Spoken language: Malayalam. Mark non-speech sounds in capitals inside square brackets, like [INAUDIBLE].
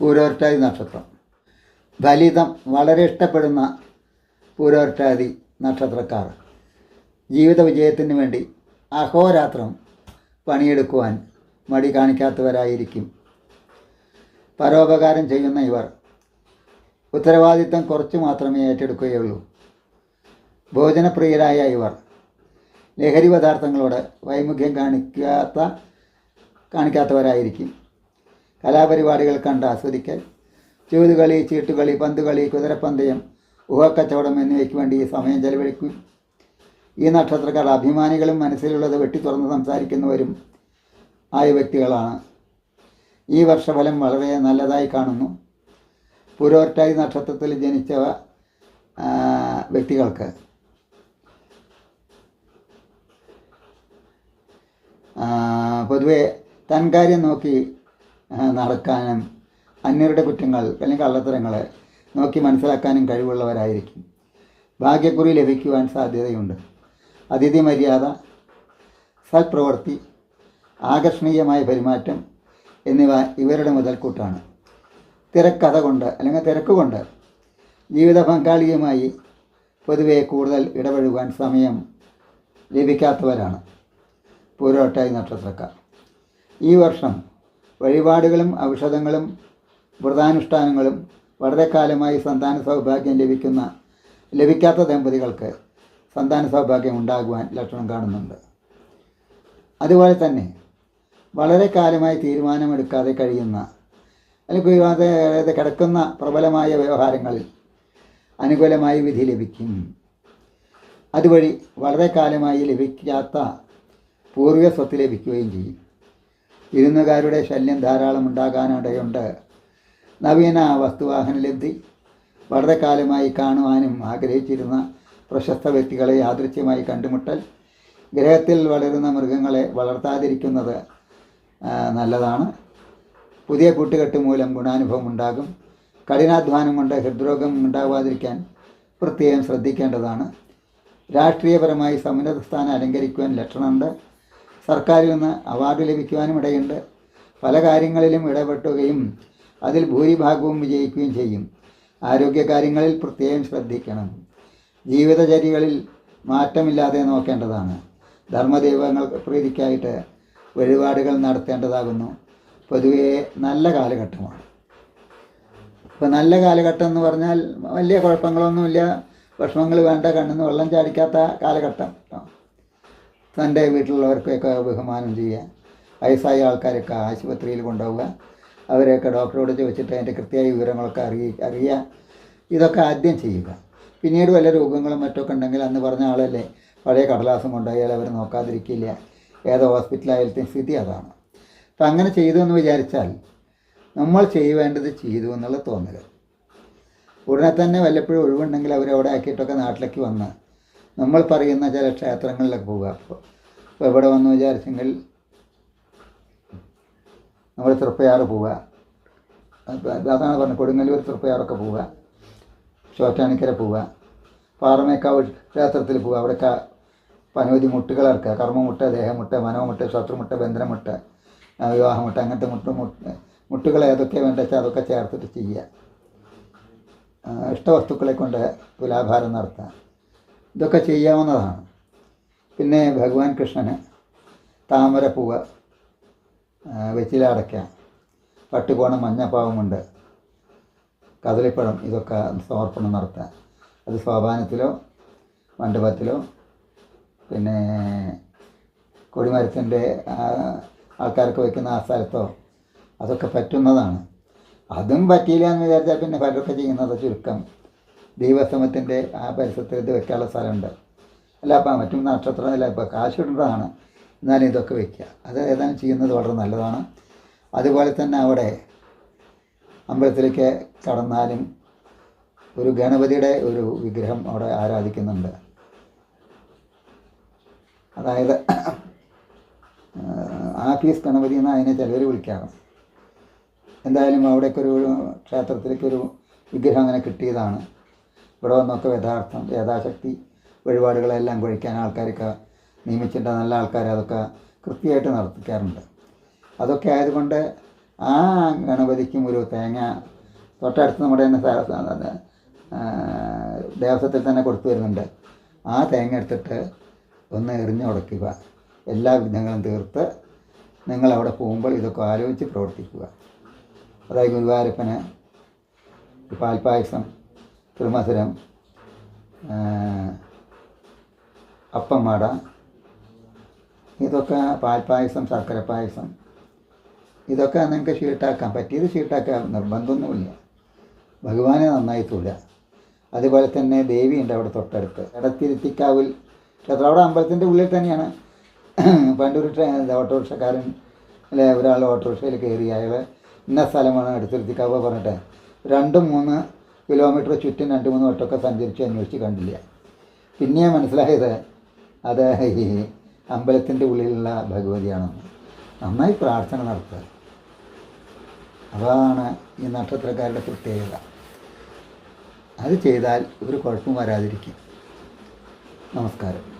പൂരോർട്ടാതി നക്ഷത്രം. ഫലിതം വളരെ ഇഷ്ടപ്പെടുന്ന പൂരോർട്ടാതി നക്ഷത്രക്കാർ. ജീവിത വിജയത്തിന് വേണ്ടി അഹോരാത്രം പണിയെടുക്കുവാൻ മടി കാണിക്കാത്തവരായിരിക്കും. പരോപകാരം ചെയ്യുന്ന ഇവർ ഉത്തരവാദിത്തം കുറച്ച് മാത്രമേ ഏറ്റെടുക്കുകയുള്ളൂ. ഭോജനപ്രിയരായ ഇവർ ലഹരി പദാർത്ഥങ്ങളോട് വൈമുഖ്യം കാണിക്കാത്ത കാണിക്കാത്തവരായിരിക്കും. കലാപരിപാടികൾ കണ്ട് ആസ്വദിക്കൽ. ചൂതുകളി ചീട്ടുകളി പന്തുകളി കുതിരപ്പന്തയം ഊഹക്കച്ചവടം എന്നിവയ്ക്ക് വേണ്ടി സമയം ചെലവഴിക്കും. ഈ നക്ഷത്രക്കാർ അഭിമാനികളും മനസ്സിലുള്ളത് വെട്ടി തുറന്ന് സംസാരിക്കുന്നവരും ആയ വ്യക്തികളാണ്. ഈ വർഷഫലം വളരെ നല്ലതായി കാണുന്നു. പുരോറ്റായി നക്ഷത്രത്തിൽ ജനിച്ച വ്യക്തികൾക്ക് പൊതുവെ തൻകാര്യം നോക്കി നടക്കാനും അന്യരുടെ കുറ്റങ്ങൾ അല്ലെങ്കിൽ കള്ളത്തരങ്ങൾ നോക്കി മനസ്സിലാക്കാനും കഴിവുള്ളവരായിരിക്കും. ഭാഗ്യക്കുറി ലഭിക്കുവാൻ സാധ്യതയുണ്ട്. അതിഥി മര്യാദ സൽപ്രവൃത്തി ആകർഷണീയമായ പെരുമാറ്റം എന്നിവ ഇവരുടെ മുതൽക്കൂട്ടാണ്. തിരക്കഥ കൊണ്ട് അല്ലെങ്കിൽ തിരക്കുകൊണ്ട് ജീവിത പങ്കാളിയുമായി പൊതുവെ കൂടുതൽ ഇടപഴകുവാൻ സമയം ലഭിക്കാത്തവരാണ്. പൂരോട്ടായി നക്ഷത്രക്കാർ. ഈ വർഷം വഴിപാടുകളും ഔഷധങ്ങളും വ്രതാനുഷ്ഠാനങ്ങളും വളരെ കാലമായി സന്താന സൗഭാഗ്യം ലഭിക്കുന്ന ലഭിക്കാത്ത ദമ്പതികൾക്ക് സന്താന സൗഭാഗ്യം ഉണ്ടാകുവാൻ ലക്ഷണം കാണുന്നുണ്ട്. അതുപോലെ തന്നെ വളരെ കാലമായി തീരുമാനമെടുക്കാതെ കഴിയുന്ന അല്ലെങ്കിൽ അതായത് കിടക്കുന്ന പ്രബലമായ വ്യവഹാരങ്ങളിൽ അനുകൂലമായി വിധി ലഭിക്കും. അതുവഴി വളരെ കാലമായി ലഭിക്കാത്ത പൂർവ സ്വത്ത് ലഭിക്കുകയും ചെയ്യും. വിരുന്നുകാരുടെ ശല്യം ധാരാളം ഉണ്ടാകാനിടയുണ്ട്. നവീന വസ്തുവാഹന ലബ്ധി വളരെ കാലമായി കാണുവാനും ആഗ്രഹിച്ചിരുന്ന പ്രശസ്ത വ്യക്തികളെ യാദൃച്ഛ്യമായി കണ്ടുമുട്ടൽ. ഗ്രഹത്തിൽ വളരുന്ന മൃഗങ്ങളെ വളർത്താതിരിക്കുന്നത് നല്ലതാണ്. പുതിയ കൂട്ടുകെട്ട് മൂലം ഗുണാനുഭവം ഉണ്ടാകും. കഠിനാധ്വാനം കൊണ്ട് ഹൃദ്രോഗം ഉണ്ടാവാതിരിക്കാൻ പ്രത്യേകം ശ്രദ്ധിക്കേണ്ടതാണ്. രാഷ്ട്രീയപരമായി സമുന്നത സ്ഥാനം അലങ്കരിക്കുവാൻ ലക്ഷണമുണ്ട്. സർക്കാരിൽ നിന്ന് അവാർഡ് ലഭിക്കുവാനും ഇടയുണ്ട്. പല കാര്യങ്ങളിലും ഇടപെട്ടുകയും അതിൽ ഭൂരിഭാഗവും വിജയിക്കുകയും ചെയ്യും. ആരോഗ്യകാര്യങ്ങളിൽ പ്രത്യേകം ശ്രദ്ധിക്കണം. ജീവിതചര്യകളിൽ മാറ്റമില്ലാതെ നോക്കേണ്ടതാണ്. ധർമ്മദൈവങ്ങൾ പ്രീതിക്കായിട്ട് വഴിപാടുകൾ നടത്തേണ്ടതാകുന്നു. പൊതുവേ നല്ല കാലഘട്ടമാണ്. ഇപ്പോൾ നല്ല കാലഘട്ടം എന്ന് പറഞ്ഞാൽ വലിയ കുഴപ്പങ്ങളൊന്നുമില്ല. വിഷമങ്ങൾ വേണ്ട കണ്ണിന്ന് വെള്ളം ചാടിക്കാത്ത കാലഘട്ടം. ട്ടോ. തന്റെ വീട്ടിലുള്ളവർക്കൊക്കെ ബഹുമാനം ചെയ്യുക. വയസ്സായ ആൾക്കാരൊക്കെ ആശുപത്രിയിൽ കൊണ്ടുപോവുക. അവരെയൊക്കെ ഡോക്ടറോട് ചോദിച്ചിട്ട് അതിന്റെ കൃത്യമായ വിവരങ്ങളൊക്കെ അറിയി അറിയുക. ഇതൊക്കെ ആദ്യം ചെയ്യുക. പിന്നീട് വല്ല രോഗങ്ങളും മറ്റൊക്കെ ഉണ്ടെങ്കിൽ അന്ന് പറഞ്ഞ ആളല്ലേ പഴയ കടലാസം കൊണ്ടുപോയാൽ അവർ നോക്കാതിരിക്കില്ല. ഏത് ഹോസ്പിറ്റലായാലത്തെ സ്ഥിതി അതാണ്. അപ്പം അങ്ങനെ ചെയ്തു എന്ന് വിചാരിച്ചാൽ നമ്മൾ ചെയ്യേണ്ടത് ചെയ്തു എന്നുള്ള തോന്നൽ ഉടനെ തന്നെ വല്ലപ്പോഴും ഒഴിവുണ്ടെങ്കിൽ അവരവിടെ ആക്കിയിട്ടൊക്കെ നാട്ടിലേക്ക് വന്ന് നമ്മൾ പറയുന്ന ചില ക്ഷേത്രങ്ങളിലൊക്കെ പോവുക അപ്പോൾ ഇപ്പോൾ ഇവിടെ വന്ന് വിചാരിച്ചെങ്കിൽ നമ്മൾ തൃപ്പയാറ് പോവുക അതാണ് പറഞ്ഞത്. കൊടുങ്ങല്ലൂർ തൃപ്പയാറൊക്കെ പോവുക ചോറ്റാനിക്കര പോവുക പാറമേക്കാവ് ക്ഷേത്രത്തിൽ പോവുക അവിടെ പനവധി മുട്ടുകൾ ഇറക്കുക. കർമ്മമുട്ട ദേഹമുട്ട മനോമുട്ട ശത്രുമുട്ട ബന്ധനമുട്ട വിവാഹമുട്ട അങ്ങനത്തെ മുട്ട മുട്ട മുട്ടുകൾ ഏതൊക്കെ വേണ്ട വെച്ചാൽ അതൊക്കെ ചേർത്തിട്ട് ചെയ്യുക. ഇഷ്ടവസ്തുക്കളെ കൊണ്ട് തുലാഭാരം നടത്തുക ഇതൊക്കെ ചെയ്യാവുന്നതാണ്. പിന്നെ ഭഗവാൻ കൃഷ്ണന് താമരപ്പൂവ് ആ, വെച്ചിലടയ്ക്ക പട്ടുകോണം മഞ്ഞപ്പാവമുണ്ട് കദളിപ്പഴം ഇതൊക്കെ സമർപ്പണം നടത്താം അത് സോപാനത്തിലോ മണ്ഡപത്തിലോ പിന്നെ കൊടിമരത്തിന്റെ ആൾക്കാർക്ക് വയ്ക്കുന്ന ആ സ്ഥലത്തോ അതൊക്കെ പറ്റുന്നതാണ്. അതും പറ്റിയില്ല എന്ന് വിചാരിച്ചാൽ പിന്നെ പലരൊക്കെ ചെയ്യുന്നത് ചുരുക്കം ദൈവസമത്തിന്റെ ആ പരിസരത്ത് ഇത് വെക്കാനുള്ള സ്ഥലമുണ്ട്. അല്ല അപ്പം മറ്റും നക്ഷത്രം അല്ല ഇപ്പോൾ കാശ് ഇടേണ്ടതാണ് എന്നാലും ഇതൊക്കെ വെക്കുക. അത് ഏതാനും ചെയ്യുന്നത് വളരെ നല്ലതാണ്. അതുപോലെ തന്നെ അവിടെ അമ്പലത്തിലേക്ക് കടന്നാലും ഒരു ഗണപതിയുടെ ഒരു വിഗ്രഹം അവിടെ ആരാധിക്കുന്നുണ്ട്. അതായത് ആഫീസ് ഗണപതി എന്ന് അതിനെ ചിലവർ വിളിക്കാറ്. എന്തായാലും അവിടേക്കൊരു ക്ഷേത്രത്തിലേക്കൊരു വിഗ്രഹം അങ്ങനെ കിട്ടിയതാണ്. ഇവിടെ വന്നൊക്കെ യഥാർത്ഥം യഥാശക്തി വഴിപാടുകളെല്ലാം കഴിക്കാൻ ആൾക്കാരൊക്കെ നിയമിച്ചിട്ട് നല്ല ആൾക്കാർ അതൊക്കെ കൃത്യമായിട്ട് നടത്തിക്കാറുണ്ട്. അതൊക്കെ ആയതുകൊണ്ട് ആ ഗണപതിക്കും ഒരു തേങ്ങ തൊട്ടടുത്ത് നമ്മുടെ തന്നെ ദേവസ്വത്തിൽ തന്നെ കൊടുത്തു വരുന്നുണ്ട്. ആ തേങ്ങ എടുത്തിട്ട് ഒന്ന് എറിഞ്ഞു ഉടക്കുക. എല്ലാ വിഘ്നങ്ങളും തീർത്ത് നിങ്ങൾ അവിടെ പോകുമ്പോൾ ഇതൊക്കെ ആലോചിച്ച് പ്രവർത്തിക്കുക. അതായത് ഗുരുവായൂരപ്പന് പാൽപ്പായസം തിരുമധുരം അപ്പം വട ഇതൊക്കെ പാൽപ്പായസം ശർക്കര പായസം ഇതൊക്കെ നിങ്ങൾക്ക് ഷീട്ടാക്കാൻ പറ്റിയത് ഷീട്ടാക്കാൻ നിർബന്ധമൊന്നുമില്ല. ഭഗവാനെ നന്നായി തൂല അതുപോലെ തന്നെ ദേവിയുണ്ട് അവിടെ തൊട്ടടുത്ത്. ഇടത്തിരുത്തിക്കാവിൽ ക്ഷേത്രം അവിടെ അമ്പലത്തിന്റെ ഉള്ളിൽ തന്നെയാണ്. പണ്ടൊരു ട്രെ ഓട്ടോറിക്ഷക്കാരൻ അല്ലെ ഒരാൾ ഓട്ടോറിക്ഷയിൽ കയറി അയാൾ ഇന്ന സ്ഥലമാണ് എടുത്തിരുത്തിക്കാവ് പറഞ്ഞിട്ട്. രണ്ട് മൂന്ന് കിലോമീറ്റർ ചുറ്റും രണ്ട് മൂന്ന് വട്ടമൊക്കെ സഞ്ചരിച്ച് അന്വേഷിച്ച് കണ്ടില്ല. പിന്നെ മനസ്സിലായത് അത് ഈ [LAUGHS] അമ്പലത്തിന്റെ ഉള്ളിലുള്ള ഭഗവതിയാണെന്ന് നന്നായി പ്രാർത്ഥന നടത്തുക. അതാണ് ഈ നക്ഷത്രക്കാരുടെ പ്രത്യേകത. അത് ചെയ്താൽ ഒരു കുഴപ്പം വരാതിരിക്കും. നമസ്കാരം.